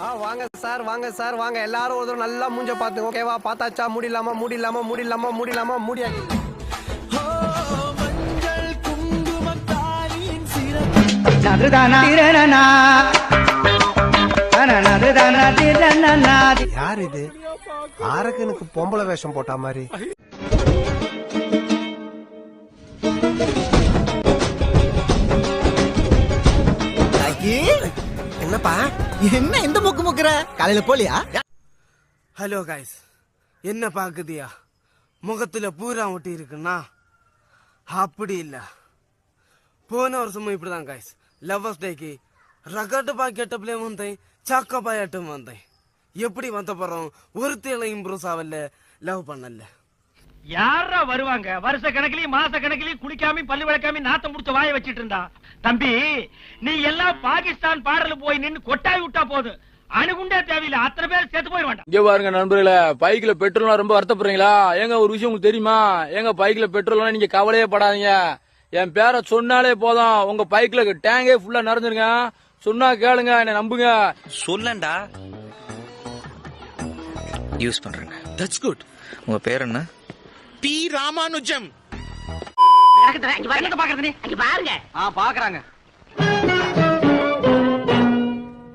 ஆ வாங்க சார் வாங்க சார் வாங்க. எல்லாரும் ஒரு தடவை நல்லா மூஞ்ச பாத்துங்க ஓகேவா பார்த்தாச்சா? முடியலாமா முடியலாமா முடியலாமா முடியலாமா முடியாது யார் இது? ஆரக்கனுக்கு பொம்பளை வேஷம் போட்டா மாதிரி. என்னப்பா? என்ன எந்த முக்கு முக்குற காலையில போலியா? ஹலோ காய்ஸ் என்ன பாக்குதியா முகத்துல பூரா ஒட்டி இருக்குன்னா அப்படி இல்ல. போன வருஷமும் இப்படிதான் காய்ஸ் லவ்வர்ஸ் டேக்கு ரகட்டு பாக்கெட்டப்ல வந்தேன் சாக்க பாயாட்டும் வந்தேன். எப்படி வந்த போறோம்? ஒருத்தையில இம்ப்ரூவ் ஆகல லவ் பண்ணல. யாரா வருவாங்க? வருஷ கணக்கிலையும் மாச கணக்கிலையும் குளிக்காம பல்லு விளக்காம நாத்தம் முடிச்ச வாய வச்சிட்டு இருந்தா. தம்பி நீ எல்லாம் பாகிஸ்தான் பாடல போய் நின்னு கொட்டாய் விட்டா போதும். அணுகுண்டே தேவையில்லை. அத்தனை பேர் செத்து போயிட வேண்டாம் இங்க பாருங்க நண்பர்களே பைக்ல பெட்ரோல்லாம் ரொம்ப வருத்தப்படுறீங்களா? ஏங்க ஒரு விஷயம் உங்களுக்கு தெரியுமா? ஏங்க பைக்ல பெட்ரோல்லாம் நீங்க கவலையே படாதீங்க. என் பேரை சொன்னாலே போதும். உங்க பைக்ல டேங்கே ஃபுல்லா நிறைஞ்சிருங்க. சொன்னா கேளுங்க என்ன நம்புங்க. சொல்லண்டா. யூஸ் பண்றேங்க. தட்ஸ் குட் உங்க பேர் என்ன? பி ராமானுஜம்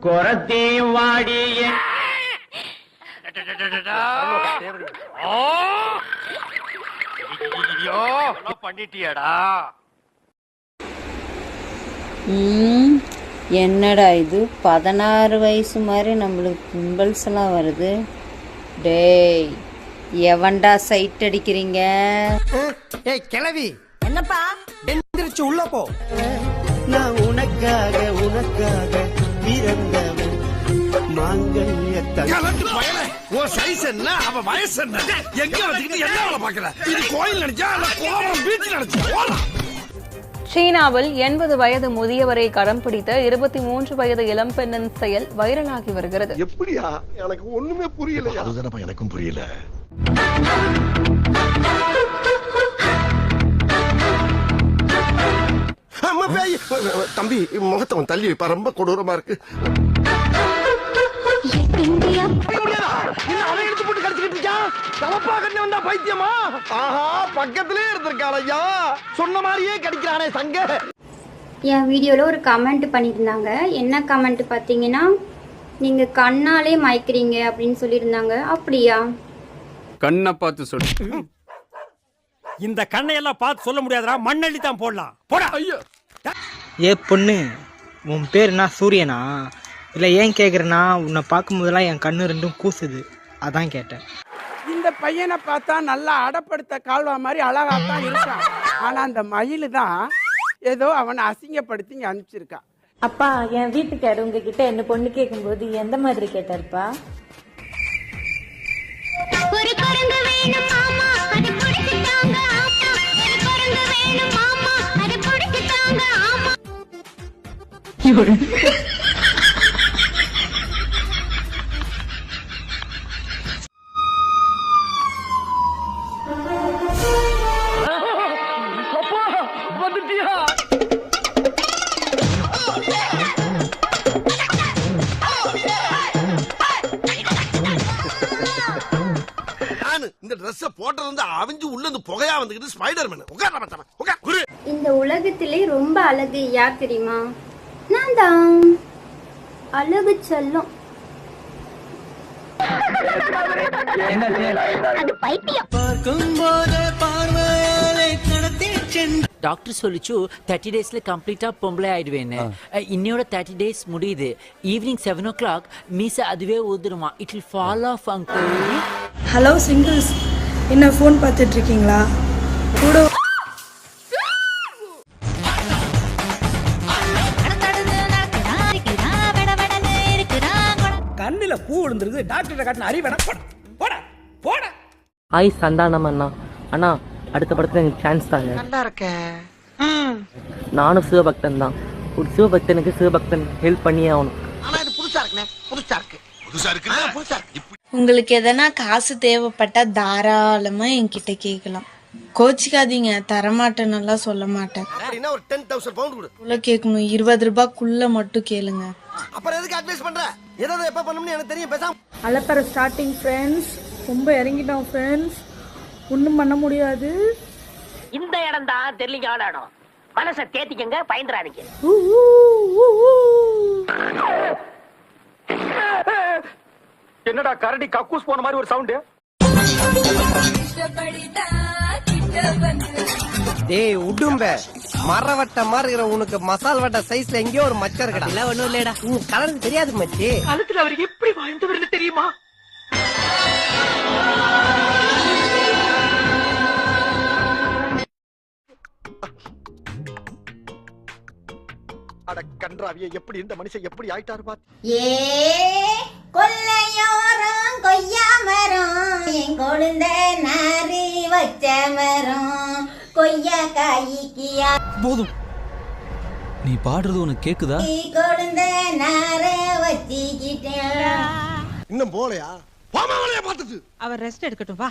குரத்தையும் வாடி பண்ணிட்டியாடா என்னடா இது பதினாறு வயசு மாதிரி நம்மளுக்கு பிம்பிள்ஸ் எல்லாம் வருது டேய் எவன்டா சைட் அடிக்கிறீங்க ஏய் கிளவி என்னப்பா எந்திரிச்சு உள்ள போ நான் உனக்காக உனக்காக பிறந்தவன் வயசு என்ன? எங்க என்ன இது கோயில் நினைச்சா பீச் நினைச்சா? சீனாவில் எண்பது வயது முதியவரை கரம் பிடித்த இருபத்தி மூன்று வயது இளம்பெண்ணின் செயல் வைரலாகி வருகிறது. எப்படியா? எனக்கு ஒண்ணுமே புரியல எனக்கும் புரியல. அம்மா பேய். தம்பி முகத்தவன் தள்ளி வைப்பா. ரொம்ப கொடூரமா இருக்கு. பைத்தியமா? ஆஹா பக்கத்திலே இருந்திருக்காள் ஐயா. சொன்ன மாதிரியே கடிக்கிறானே சங்க. என் வீடியோவில் ஒரு கமெண்ட் பண்ணியிருந்தாங்க. என்ன கமெண்ட் பார்த்தீங்கன்னா நீங்கள் கண்ணாலே மயக்கிறீங்க அப்படின்னு சொல்லியிருந்தாங்க. அப்படியா? கண்ணை பார்த்து சொல்லு. இந்த கண்ணை எல்லாம் பார்த்து சொல்ல முடியாதுடா. மண்ணள்ளி தான் போடலாம். போடா. ஐயோ. ஏ பொண்ணு உன் பேர் என்ன? சூரியனா? இல்லை ஏன் கேட்குறேன்னா உன்னை பார்க்கும்போதெல்லாம் என் கண்ணு ரெண்டும் கூசுது. அதான் கேட்டேன். இந்த பையனை பார்த்தா நல்லா அடப்படுத்த கால்வா மாதிரி அழகா தான் இருக்கான். ஆனா அந்த மயில் தான் ஏதோ அவனை அசிங்கப்படுத்தி இங்க அனுப்பிச்சிருக்கான் அப்பா என் வீட்டுக்காரர் உங்ககிட்ட என்ன பொண்ணு கேட்கும்போது எந்த மாதிரி கேட்டாருப்பா? ஒரு குரங்கு வேணும்? நானு இந்த Dress போட்டது வந்து அவிஞ்சு உள்ள இருந்து புகையா வந்துகிட்டு ஸ்பைடர் மேன் உட்கார மாட்டான் உட்கார். குரு. இந்த உலகத்திலே ரொம்ப அழகு யார் தெரியுமா? நான் தான் அழகு செல்லம். அது பைத்தியம். டாக்டர் சொல்லிச்சு தேர்ட்டி டேஸ்ல கம்ப்ளீட்டா பொம்பளை ஆயிடுவேன்னு. இன்னையோட தேர்ட்டி டேஸ் முடியுது. ஈவினிங் செவன் ஓ கிளாக் மீச அதுவே ஊதுருமா. It will fall off uncle hello singles என்ன ஃபோன் பார்த்துட்டு இருக்கீங்களா? கூட கண்ணுல பூ விழுந்துருது டாக்டர் காட்டின அறிவேடா போட. போட போட. ஹாய் சந்தானம் அண்ணா. அண்ணா அடுத்த படத்துல எனக்கு சான்ஸ் தாங்க. நல்லா இருக்க நானும் சிவபக்தன் தான். ஒரு சிவபக்தனுக்கு சிவபக்தன் ஹெல்ப் பண்ணியே ஆகணும். ஆனா இது புதுசா இருக்குண்ணே. புதுசா இருக்கு. புதுசா இருக்கு புதுசா இருக்கு. உங்களுக்கு எதனா காசு தேவைப்பட்டா தாராளமா என்கிட்ட கேட்கலாம். கோச்சிக்காதீங்க தரமாட்டேன்னெல்லாம் சொல்ல மாட்டேன். ஒரு டென் தௌசண்ட் பவுண்ட் கொடு. கேட்கணும் இருபது ரூபாய்க்குள்ள மட்டும் கேளுங்க. அப்புறம் எதுக்கு அட்வைஸ் பண்ற? எதாவது எப்ப பண்ணணும்னு எனக்கு தெரியும் பேசாம. அலப்பற ஸ்டார்டிங் ஃப்ரெண்ட்ஸ் ரொம்ப இறங்கிட்டோம் ஃப்ரெண்ட்ஸ் ஒன்றும் பண்ண முடியாது. இந்த இடம் தான் தெரியல இடம் மனசை தேத்திக்கங்க பயந்துறாதீங்க. என்னடா கரடி கக்கூஸ் போன மாதிரி ஒரு சவுண்டு டேய் உடும்ப. மரவட்ட மாதிரி இருக்கிற உனக்கு மசால் வட்ட சைஸ்ல எங்கேயோ ஒரு மச்சம் இருக்கடா இல்ல ஒண்ணும் இல்லடா உன் கலர் தெரியாது மச்சி. காலத்துல அவர் எப்படி வாழ்ந்தவர்னு தெரியுமா? அட கன்றாவிய எப்படி இந்த மனுஷன் எப்படி ஆயிட்டாரு பாத்து ஏ போதும். நீ பாடுறது உனக்கு கேக்குதா? கொழுந்த நார வச்சுக்கிட்டேன். இன்னும் போலையா பார்த்துட்டு. அவர் ரெஸ்ட் எடுக்கட்டும் வா.